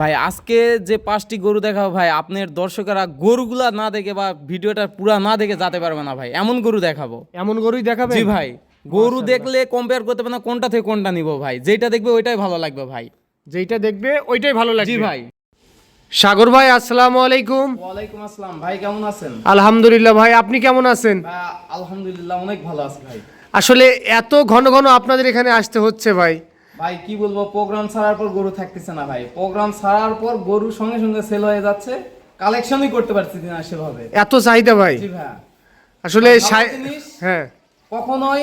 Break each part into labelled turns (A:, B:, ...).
A: ভাই আজকে যে পাঁচটি গরু দেখাবো ভাই আপনার দর্শকেরা গরুগুলা না দেখে বা ভিডিওটা পুরা না দেখে যেতে পারবে না ভাই এমন গরু দেখাবো।
B: এমন গরুই দেখাবে
A: জি ভাই গরু দেখলে কম্পেয়ার করতে পারে না কোনটা থেকে কোনটা নিব ভাই যেটা দেখবে ওইটাই ভালো লাগবে ভাই।
B: যেইটা দেখবে ওইটাই ভালো লাগবে।
A: জি ভাই।
B: সাগর ভাই আসসালামু আলাইকুম।
A: ওয়ালাইকুম আসসালাম ভাই কেমন আছেন?
B: আলহামদুলিল্লাহ ভাই আপনি কেমন আছেন?
A: আলহামদুলিল্লাহ অনেক ভালো আছি ভাই।
B: আসলে এত ঘন ঘন আপনাদের এখানে আসতে হচ্ছে ভাই।
A: ভাই কি বলব প্রোগ্রাম ছাড়ার পর গরু থাকতেছে না ভাই। প্রোগ্রাম ছাড়ার পর গরু সঙ্গে সঙ্গে সেল হয়ে যাচ্ছে। কালেকশনই করতে পারছি না সেভাবে।
B: এত চাহিদা ভাই।
A: জি ভাই।
B: আসলে হ্যাঁ।
A: কখনোই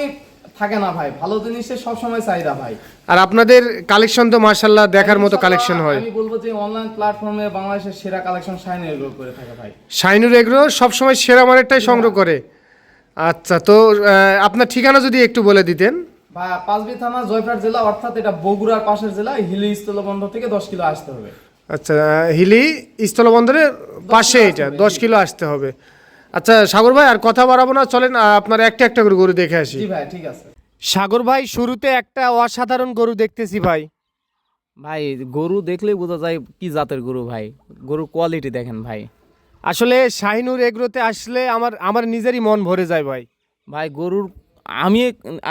A: থাকে না ভাই। ভালো জিনিসের সবসময় চাহিদা ভাই।
B: আর আপনাদের কালেকশন তো মার্শাল্লাহ দেখার মতো কালেকশন হয়।
A: আমি বলব যে অনলাইন প্ল্যাটফর্মে বাংলাদেশের সেরা কালেকশন শাইনের গ্রো করে থাকে ভাই।
B: শাইনুর এগ্রো সবসময় সেরা মানেরটাই সংগ্রহ করে। আচ্ছা তো আপনার ঠিকানা যদি একটু বলে দিতেন।
A: পাঁচবি থানা জয়পুরহাট জেলা অর্থাৎ এটা বগুড়ার পাশের জেলা হিলি স্থলবন্দর থেকে দশ কিলো আসতে হবে।
B: আচ্ছা হিলি স্থলবন্দরের পাশে এটা দশ কিলো আসতে হবে। আচ্ছা সাগর ভাই আর কথা বাড়াবো না চলেন আপনার একটা একটা করে গরু দেখে আসি।
A: জি ভাই ঠিক আছে।
B: সাগর ভাই শুরুতে একটা অসাধারণ গরু দেখতেছি ভাই।
A: ভাই গরু দেখলেই বোঝা যায় কি জাতের গরু ভাই। গরুর কোয়ালিটি দেখেন ভাই।
B: আসলে শাহিনুর এগ্রোতে আসলে আমার আমার নিজেরই মন ভরে যায় ভাই।
A: ভাই গরুর আমি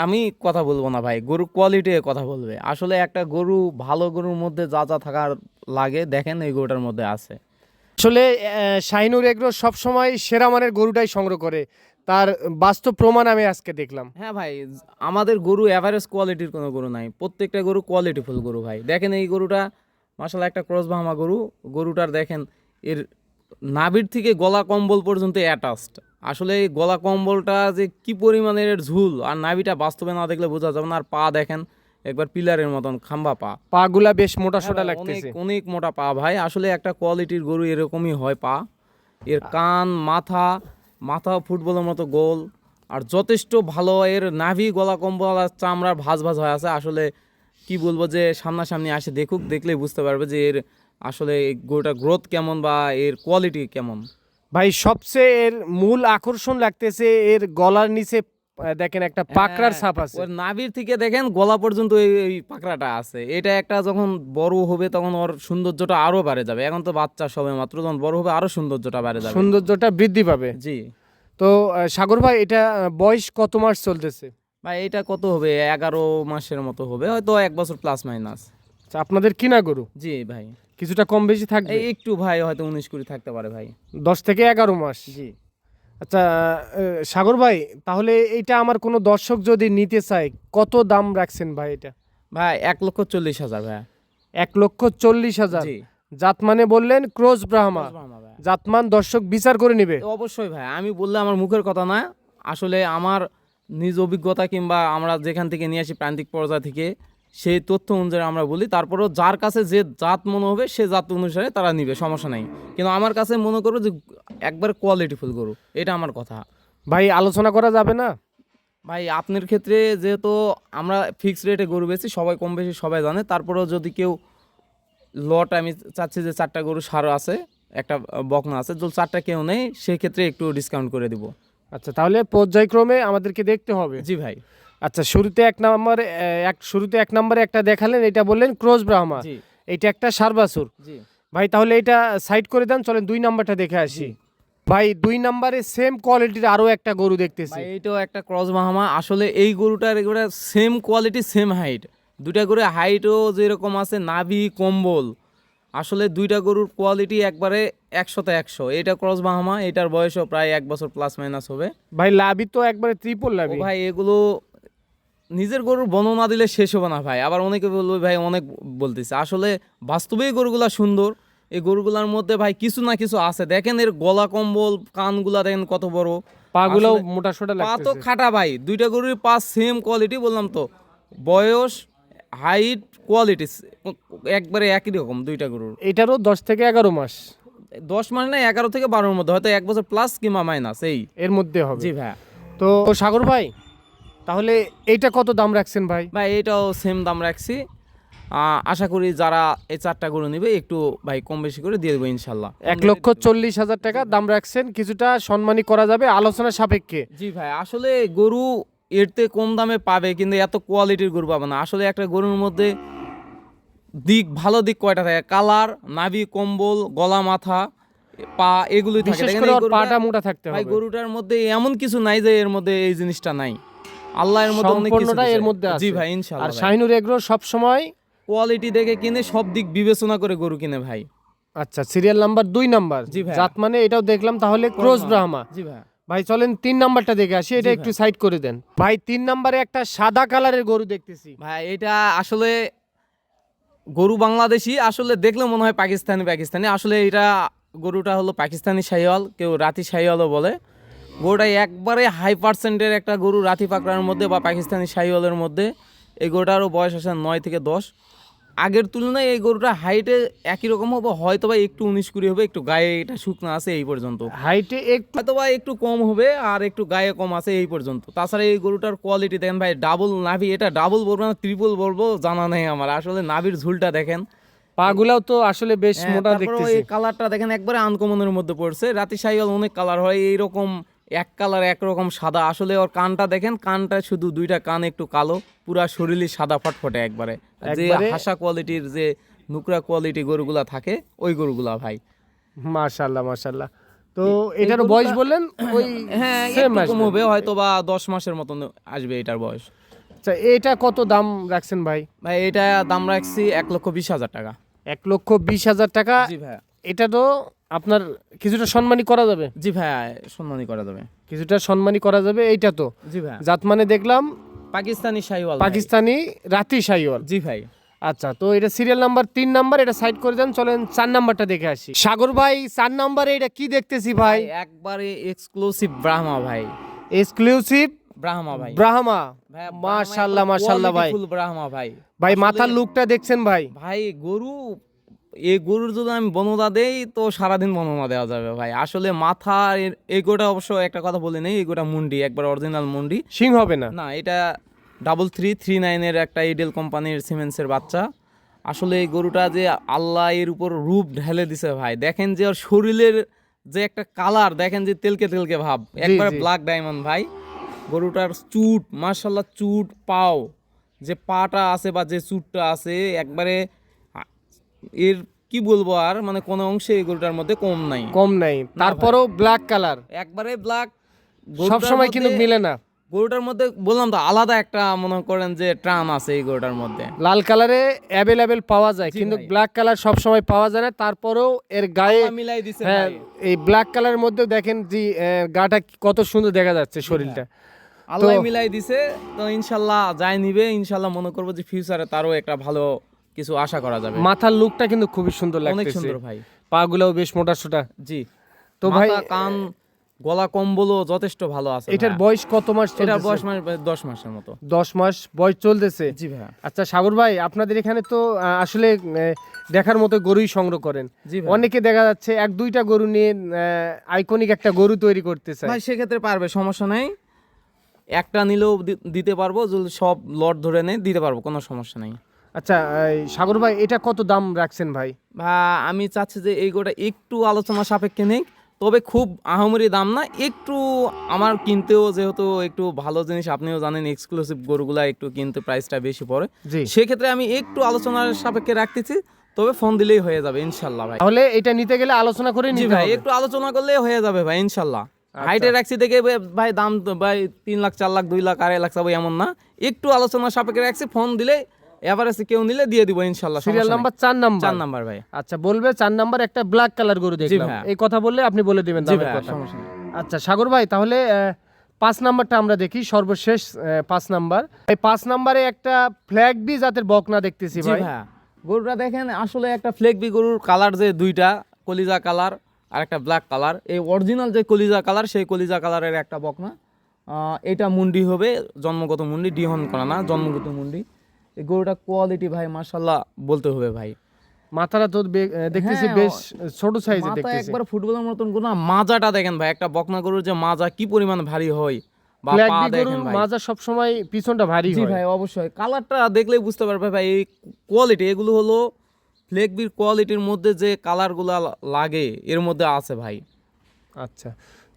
A: আমি কথা বলব না ভাই গরুর কোয়ালিটি কথা বলবে। আসলে একটা গরু ভালো গরুর মধ্যে যা যা থাকার লাগে দেখেন এই গরুটার মধ্যে আছে।
B: আসলে শাহিনুর এগ্রো সবসময় সেরা মানের গরুটাই সংগ্রহ করে। তার বাস্তব প্রমাণ আমি আজকে দেখলাম।
A: হ্যাঁ ভাই আমাদের গরু অ্যাভারেজ কোয়ালিটির কোনো গরু নাই। প্রত্যেকটা গরু কোয়ালিটিফুল গরু ভাই। দেখেন এই গরুটা মাসাল একটা ক্রস বাহামা গরু। গরুটার দেখেন এর নাভির থেকে গলা কম্বল পর্যন্ত অ্যাটাচড আসলে এই গলা কম্বলটা যে কি পরিমাণের ঝুল আর নাভিটা বাস্তবে না দেখলে বোঝা যাবে না আর পা দেখেন একবার পিলারের মতন খাম্বা পা।
B: পাগুলা বেশ মোটা সোটা
A: হ্যাঁ
B: লাগতেছে।
A: অনেক মোটা পা ভাই। আসলে একটা কোয়ালিটির গরু এরকমই হয় পা। এর কান মাথা মাথা ফুটবলের মতো গোল আর যথেষ্ট ভালো এর নাভি গলা কম্বল আর চামড়ার ভাজ ভাজ হয়ে আছে। আসলে কি বলব যে সামনাসামনি আসে দেখুক দেখলেই বুঝতে পারবে যে এর আসলে গরুটার গ্রোথ কেমন বা এর কোয়ালিটি কেমন।
B: ভাই সবচেয়ে এর মূল আকর্ষণ লাগতেছে এর গলার নিচে দেখেন একটা পাকড়ার
A: হ্যাঁ,
B: ছাপ আছে।
A: ওর নাভির থেকে দেখেন গলা পর্যন্ত এই পাকড়াটা আছে। এটা একটা যখন বড় হবে তখন ওর সৌন্দর্যটা আরও বাড়ে যাবে। এখন তো বাচ্চা সবে মাত্র যখন বড় হবে আরও সৌন্দর্যটা বাড়ে যাবে।
B: সৌন্দর্যটা বৃদ্ধি পাবে।
A: জি।
B: তো সাগর ভাই এটা বয়স কত মাস চলতেছে?
A: ভাই এটা কত হবে? এগারো মাসের মতো হবে। হয়তো এক বছর প্লাস মাইনাস
B: আচ্ছা, আপনাদের কিনা গরু?
A: জি ভাই।
B: কিছুটা কম বেশি থাকবে?
A: এই একটু ভাই হয়তো উনিশ কুড়ি থাকতে পারে ভাই।
B: দশ থেকে এগারো মাস?
A: জি।
B: আচ্ছা সাগর ভাই তাহলে এটা আমার কোনো দর্শক যদি নিতে চায় কত দাম রাখছেন ভাই এটা?
A: ভাই এক লক্ষ চল্লিশ হাজার ভাই।
B: এক লক্ষ চল্লিশ হাজার?
A: জি।
B: জাত মানে বললেন ক্রোজ ব্রাহ্মা। জাতমান দর্শক বিচার করে নিবে।
A: অবশ্যই ভাই আমি বললে আমার মুখের কথা না। আসলে আমার নিজ অভিজ্ঞতা কিংবা আমরা যেখান থেকে নিয়ে আসি প্রান্তিক পর্যায় থেকে সেই তথ্য অনুযায়ী আমরা বলি তারপরেও যার কাছে যে জাত মনে হবে সে জাত অনুসারে তারা নিবে সমস্যা নাই। কিন্তু আমার কাছে মনে করো যে একবার কোয়ালিটিফুল গরু এটা আমার কথা।
B: ভাই আলোচনা করা যাবে না?
A: ভাই আপনার ক্ষেত্রে যেহেতু আমরা ফিক্সড রেটে গরু বেশি সবাই কম বেশি সবাই জানে তারপরেও যদি কেউ লট আমি চাচ্ছি যে চারটা গরু সারও আছে একটা বকনা আছে যদি চারটা কেউ নেই সেক্ষেত্রে একটু ডিসকাউন্ট করে দিব।
B: আচ্ছা তাহলে পর্যায়ক্রমে আমাদেরকে দেখতে হবে।
A: জি ভাই।
B: আচ্ছা শুরুতে এক নম্বরে এক শুরুতে এক নম্বরে একটা দেখালেন এটা বললেন ক্রোজ ব্রাহ্মা। এটা একটা সারবাসুর। ভাই তাহলে এটা সাইড করে দেন চলেন দুই নাম্বারটা দেখে আসি। ভাই দুই নাম্বারে সেম কোয়ালিটির আরও একটা গরু দেখতেছি।
A: এইটাও একটা ক্রস মাহামা আসলে এই গরুটার এগুলো সেম কোয়ালিটি সেম হাইট। দুইটা গরু হাইটও যেরকম আছে নাভি কম্বল। আসলে দুইটা গরুর কোয়ালিটি একবারে একশোতে একশো। এটা ক্রস বাহামা এটার বয়সও প্রায় এক বছর প্লাস মাইনাস হবে।
B: ভাই লাভি তো একবারে ত্রিপল লাভি
A: ভাই এগুলো নিজের গরুর বর্ণনা দিলে শেষ হবে না ভাই। আবার অনেকে বলবে ভাই অনেক বলতেছে। আসলে বাস্তবেই গরুগুলা সুন্দর। এই গরুগুলার মধ্যে ভাই কিছু না কিছু আছে। দেখেন এর গলা কম্বল কানগুলা দেখেন কত বড়।
B: পাগুলো মোটা সোটা
A: পা তো খাটা ভাই। দুইটা গরুর পা সেম কোয়ালিটি বললাম তো। বয়স হাইট কোয়ালিটি একবারে একই রকম দুইটা গরুর।
B: এটারও দশ থেকে এগারো মাস।
A: দশ মানে না এগারো থেকে বারোর মধ্যে। হয়তো এক বছর প্লাস কিংবা মাইনাস এই।
B: এর মধ্যে হবে।
A: জি ভাই।
B: তো সাগর ভাই তাহলে এইটা কত দাম রাখছেন ভাই?
A: ভাই এটাও সেম দাম রাখছি। আহ, আশা করি যারা এই চারটা গরু নেবে একটু ভাই কম বেশি করে দিয়ে দেবো ইনশাল্লাহ।
B: এক লক্ষ চল্লিশ হাজার টাকা দাম রাখছেন কিছুটা সম্মানী করা যাবে আলোচনা সাপেক্ষে।
A: জি ভাই আসলে গরু এরতে কম দামে পাবে কিন্তু এত কোয়ালিটির গরু পাবে না। আসলে একটা গরুর মধ্যে দিক ভালো দিক কয়টা থাকে? কালার নাভি কম্বল গলা মাথা পা এগুলোই থাকে।
B: পাটা মোটা থাকতে
A: ভাই গরুটার মধ্যে এমন কিছু নাই যে এর মধ্যে এই জিনিসটা নাই। আল্লাহর মধ্যে অনেক কিছু
B: সম্পূর্ণটা এর মধ্যে আছে।
A: জি ভাই ইনশাআল্লাহ।
B: শাহিনুর এগ্রো সব সময়
A: কোয়ালিটি দেখে কিনে সব দিক বিবেচনা করে গরু কিনে ভাই।
B: আচ্ছা সিরিয়াল নাম্বার দুই নাম্বার।
A: জি ভাই।
B: জাত মানে এটাও দেখলাম তাহলে ক্রস ব্রাহ্মা।
A: জি ভাই।
B: ভাই চলেন তিন নাম্বারটা দেখে আসি এটা একটু সাইড করে দেন। ভাই তিন নাম্বারে একটা সাদা কালারের গরু দেখতেছি।
A: ভাই এটা আসলে গরু বাংলাদেশি আসলে দেখলে মনে হয় পাকিস্তানি পাকিস্তানি। আসলে এটা গরুটা হলো পাকিস্তানি শাহিওয়াল কেউ রাতি শাহিওয়ালও বলে। গরুটা একবারে হাই পার্সেন্টের একটা গরু রাতি পাকড়ার মধ্যে বা পাকিস্তানি শাহিওয়ালের মধ্যে। এই গরুটারও বয়স আছে নয় থেকে দশ। আগের তুলনায় এই গরুটা হাইটে একই রকম হবে হয়তো বা একটু উনিশ কুড়ি হবে একটু গায়ে এটা শুকনো আছে এই পর্যন্ত।
B: হাইটে একটু
A: হয়তো বা একটু কম হবে আর একটু গায়ে কম আছে এই পর্যন্ত। তাছাড়া এই গরুটার কোয়ালিটি দেখেন ভাই ডাবল নাভি এটা ডাবল বলব না ত্রিপল বলব জানা নেই আমার। আসলে নাভির ঝুলটা দেখেন।
B: পাগুলাও তো আসলে বেশ
A: হ্যাঁ,
B: মোটা দেখতেছি।
A: এই কালারটা দেখেন একবারে আনকমনের মধ্যে পড়ছে। রাতি সাইয়াল অনেক কালার হয় এইরকম এক কালার একরকম সাদা। আসলে ওর কানটা দেখেন কানটা শুধু দুইটা কান একটু কালো পুরা শরীরই সাদা ফটফটে একবারে। যে হাসা কোয়ালিটির যে নুকরা কোয়ালিটি গরুগুলা থাকে ওই গরুগুলা ভাই।
B: মাশাল্লাহ মাশাল্লাহ। তো এটার বয়স বললেন? ওই
A: হ্যাঁ কম হবে হয়তো বা দশ মাসের মতন আসবে এটার বয়স।
B: আচ্ছা এটা কত দাম রাখছেন ভাই?
A: ভাই এটা দাম রাখছি এক লক্ষ বিশ হাজার টাকা।
B: এক লক্ষ বিশ হাজার টাকা।
A: জি ভাই
B: এটা তো আপনার কিছুটা সম্মানী করা যাবে?
A: জি ভাই সম্মানই করা যাবে।
B: কিছুটা সম্মানী করা যাবে এইটা তো।
A: জি ভাই।
B: জাত মানে দেখলাম
A: পাকিস্তানি শাহিওয়াল
B: পাকিস্তানি রাতি শাহিওয়াল।
A: জি ভাই।
B: আচ্ছা তো এটা সিরিয়াল নাম্বার তিন নাম্বার এটা সাইড করে দেন চলেন চার নাম্বারটা দেখে আসি। সাগর ভাই চার নাম্বারে এটা কি দেখতেছি ভাই?
A: একবারে এক্সক্লুসিভ ব্রাহ্মা ভাই।
B: এক্সক্লুসিভ
A: ব্রাহ্মা ভাই।
B: ব্রাহ্মা
A: ব্রাহ্মা
B: মাশাল্লাহ ভাই।
A: ব্রাহ্মা ভাই।
B: ভাই মাথার লুকটা দেখছেন ভাই?
A: ভাই গরু এই গরুর যদি আমি বনদা দেই তো সারাদিন বনদা দেওয়া যাবে ভাই। আসলে মাথা এর- এই গোটা অবশ্য একটা কথা বলে নেই এই গোটা মুন্ডি একবার অরিজিনাল মুন্ডি।
B: সিং হবে না?
A: না এটা ডাবল থ্রি থ্রি নাইনের একটা ইডেল কোম্পানির সিমেন্সের বাচ্চা। আসলে এই গরুটা যে আল্লাহ এর উপর রূপ ঢেলে দিছে ভাই। দেখেন যে ওর শরীরের যে একটা কালার দেখেন যে তেলকে তেলকে ভাব। একবারে। ব্ল্যাক ডায়মন্ড ভাই। গরুটার চুট মার্শাল্লাহ চুট পাও। যে পাটা আছে বা যে চুটটা আছে একবারে এর কি বলব আর? মানে কোনো অংশে এই গরুটার মধ্যে কম নাই।
B: কম নাই। তারপরও ব্ল্যাক কালার
A: একবারে ব্ল্যাক
B: সব সময় কিন্তু মিলে না।
A: গরুটার মধ্যে বললাম তো আলাদা একটা মনে করেন যে ট্রান আছে এই গরুটার মধ্যে।
B: লাল কালারে অ্যাভেলেবেল পাওয়া যায় কিন্তু ব্ল্যাক কালার সব সময় পাওয়া যায় না। তারপরেও এর গায়ে
A: মিলাই দিছে
B: হ্যাঁ এই ব্ল্যাক কালারের মধ্যে দেখেন যে গাটা কত সুন্দর দেখা যাচ্ছে শরীরটা।
A: আল্লাহ মিলাই দিছে। তো ইনশাল্লাহ যাই নিবে ইনশাল্লাহ মনে করব যে ফিউচারে তারও একটা ভালো কিছু আশা করা যাবে।
B: মাথার লুকটা কিন্তু খুবই সুন্দর
A: অনেক সুন্দর ভাই।
B: পাগুলোও বেশ মোটা সোটা
A: জি।
B: তো ভাই
A: ভাই কান গলা কম্বলও যথেষ্ট ভালো আছে
B: এটার বয়স কত মাস
A: এটার বয়স মাস দশ মাসের মতো।
B: দশ মাস বয়স চলতেছে?
A: জি ভাইয়া।
B: আচ্ছা সাগর ভাই আপনাদের এখানে তো আসলে দেখার মতো গরুই সংগ্রহ করেন।
A: ভাই
B: অনেকে দেখা যাচ্ছে এক দুইটা গরু নিয়ে আইকনিক একটা গরু তৈরি করতে চায়
A: ভাই সেক্ষেত্রে পারবে সমস্যা নেই। একটা নিলেও দিতে পারব যদি সব লট ধরে নেই দিতে পারব কোনো সমস্যা নেই।
B: আচ্ছা সাগর ভাই এটা কত দাম রাখছেন ভাই?
A: আমি চাচ্ছি যে এই গোটা একটু আলোচনা সাপেক্ষে নেই তবে খুব আহামরি দাম না একটু আমার কিনতেও যেহেতু একটু ভালো জিনিস আপনিও জানেন এক্সক্লুসিভ গরুগুলা একটু কিনতে প্রাইসটা বেশি পড়ে।
B: জি।
A: সেক্ষেত্রে আমি একটু আলোচনার সাপেক্ষে রাখতেছি তবে ফোন দিলেই হয়ে যাবে ইনশাল্লাহ ভাই।
B: তাহলে এটা নিতে গেলে আলোচনা করে নিতে
A: ভাই একটু আলোচনা করলেই হয়ে যাবে ভাই ইনশাল্লাহ। হাইটে রাখছি দেখে ভাই- দাম ভাই তিন লাখ চার লাখ দুই লাখ আড়াই লাখ চাবো এমন না। একটু আলোচনা সাপেক্ষে রাখছি ফোন দিলে এভারেজে কেউ নিলে দিয়ে দিব ইনশাল্লাহ
B: সিরিয়াল নাম্বার চার নাম্বার
A: চার নাম্বার ভাই।
B: আচ্ছা বলবে চার নাম্বার একটা ব্ল্যাক কালার গরু দেখলাম। এই কথা বললে আপনি বলে দিবেন দামের কথা। আচ্ছা সাগর ভাই তাহলে পাঁচ নাম্বারটা আমরা দেখি সর্বশেষ পাঁচ নাম্বার এই পাঁচ নাম্বারে একটা ফ্ল্যাগ বি জাতের বকনা দেখতেছি ভাই।
A: গরুটা দেখেন আসলে একটা ফ্লেকবি গরুর কালার যে দুইটা কলিজা কালার আর একটা ব্ল্যাক কালার এই অরিজিনাল যে কলিজা কালার সেই কলিজা কালারের একটা বকনা। এটা মুন্ডি হবে জন্মগত মুন্ডি ডিহন করা না জন্মগত মুন্ডি। এই গরুটা কোয়ালিটি ভাই মার্শাল্লাহ বলতে হবে ভাই।
B: মাথাটা তো দেখতেছি
A: হ্যাঁ,
B: বেশ ছোট সাইজে দেখতেছি।
A: একবার ফুটবলের মতন কোনো মাজাটা দেখেন ভাই একটা বকনা গরুর যে মাজা কি পরিমাণ ভারী হয়
B: মাজা সবসময় পিছনটা ভারী হয়।
A: ভাই অবশ্যই। কালারটা দেখলেই বুঝতে পারবে ভাই এই কোয়ালিটি এগুলো হলো ফ্লেকবির কোয়ালিটির মধ্যে যে কালারগুলো লাগে এর মধ্যে আছে ভাই।
B: আচ্ছা।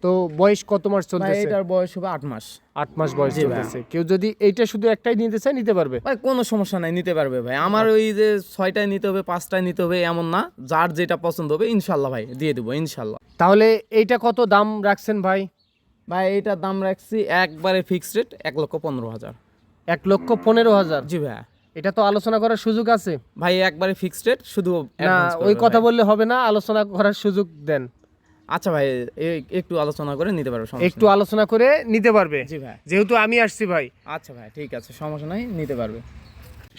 B: তো বয়স কত মাস চলতেছে?
A: এটার বয়স হবে আট মাস।
B: আট মাস বয়স চলতেছে। কেউ যদি এইটা শুধু একটাই নিতে চায় নিতে পারবে?
A: ভাই কোনো সমস্যা নাই নিতে পারবে ভাই। আমার ওই যে ছয়টায় নিতে হবে পাঁচটায় নিতে হবে এমন না। যার যেটা পছন্দ হবে ইনশাল্লাহ ভাই দিয়ে দেবো ইনশাল্লাহ।
B: তাহলে এইটা কত দাম রাখছেন ভাই?
A: ভাই এইটার দাম রাখছি একবারে ফিক্সড রেট এক লক্ষ পনেরো হাজার।
B: এক লক্ষ পনেরো হাজার?
A: জি ভাই।
B: এটা তো আলোচনা করার সুযোগ আছে?
A: ভাই একবারে ফিক্সড রেট শুধু
B: ওই কথা বললে হবে না আলোচনা করার সুযোগ দেন।
A: আচ্ছা ভাই একটু আলোচনা করে নিতে পারবে
B: একটু আলোচনা করে নিতে পারবে।
A: জি ভাই।
B: যেহেতু আমি আসছি ভাই।
A: আচ্ছা ভাই ঠিক আছে সমস্যা নাই নিতে পারবে।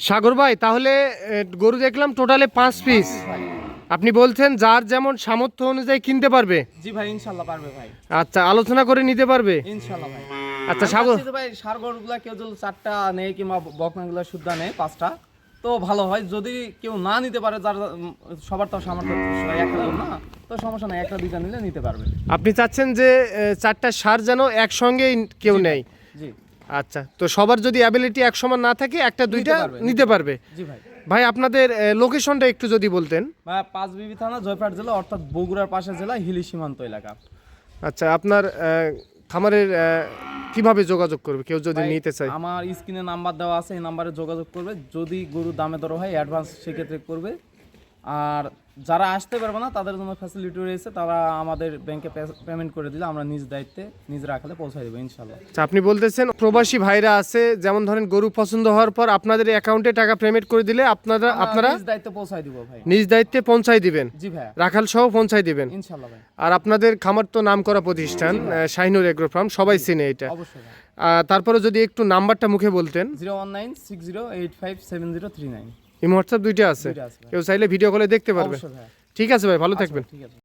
B: সাগর ভাই তাহলে গরু দেখলাম টোটালে পাঁচ পিস আপনি বলছেন যার যেমন সামর্থ্য অনুযায়ী কিনতে পারবে।
A: জি ভাই ইনশাল্লাহ পারবে ভাই।
B: আচ্ছা আলোচনা করে নিতে পারবে।
A: ইনশাল্লাহ ভাই।
B: আচ্ছা সাগর
A: ভাই সারগরগুলা কেউ যদি চারটা নেয় কিংবা বকনাগুলা শুদ্ধা নেয় পাঁচটা তো ভালো হয়। যদি কেউ না নিতে পারে যার সবার তো সামর্থ্য একটা না? তো সমস্যা নাই একটা দুইটা নিলে নিতে পারবে।
B: আপনি চাচ্ছেন যে চারটা সার যেন একসঙ্গে কেউ নেই
A: জি।
B: আচ্ছা তো সবার যদি অ্যাবিলিটি এক সমান না থাকে একটা দুইটা নিতে পারবে।
A: জি ভাই।
B: ভাই আপনাদের লোকেশনটা একটু যদি বলতেন।
A: ভাই পাঁচ বিবি থানা জয়পাট জেলা অর্থাৎ বগুড়ার পাশের জেলা হিলি সীমান্ত এলাকা।
B: আচ্ছা আপনার খামারের কীভাবে যোগাযোগ করবে? কেউ যদি নিতে চায়।
A: আমার স্ক্রিনে নাম্বার দেওয়া আছে এই নাম্বারে যোগাযোগ করবে। যদি গরু দামে দর হয় অ্যাডভান্স সেক্ষেত্রে করবে। আর যারা আসতে পারবে না তাদের জন্য ফ্যাসিলিটি রয়েছে তারা আমাদের ব্যাংকে পেমেন্ট করে দিলে আমরা নিজ দায়িত্বে নিজ রাখালে পৌঁছায় দেবো ইনশাল্লাহ
B: আচ্ছা, আপনি বলতেছেন প্রবাসী ভাইরা আছে যেমন ধরেন গরু পছন্দ হওয়ার পর আপনাদের অ্যাকাউন্টে টাকা পেমেন্ট করে দিলে আপনারা আপনারা
A: নিজ দায়িত্বে পৌঁছায় দিব ভাই।
B: নিজ দায়িত্বে পৌঁছাই দিবেন।
A: জি ভাই
B: রাখাল সহ পৌঁছাই দিবেন।
A: ইনশাল্লাহ ভাই।
B: আর আপনাদের খামার তো নাম করা প্রতিষ্ঠান শাহিনুর এগ্রো ফার্ম সবাই চিনে এটা।
A: অবশ্যই
B: তারপরে যদি একটু নাম্বারটা মুখে বলতেন।
A: Zero one nine six zero eight five seven zero three nine.
B: এই হোয়াটসঅ্যাপ দুইটা আছে। কেউ চাইলে ভিডিও কলে দেখতে পারবে। ঠিক আছে ভাই ভালো থাকবেন।
A: ঠিক আছে।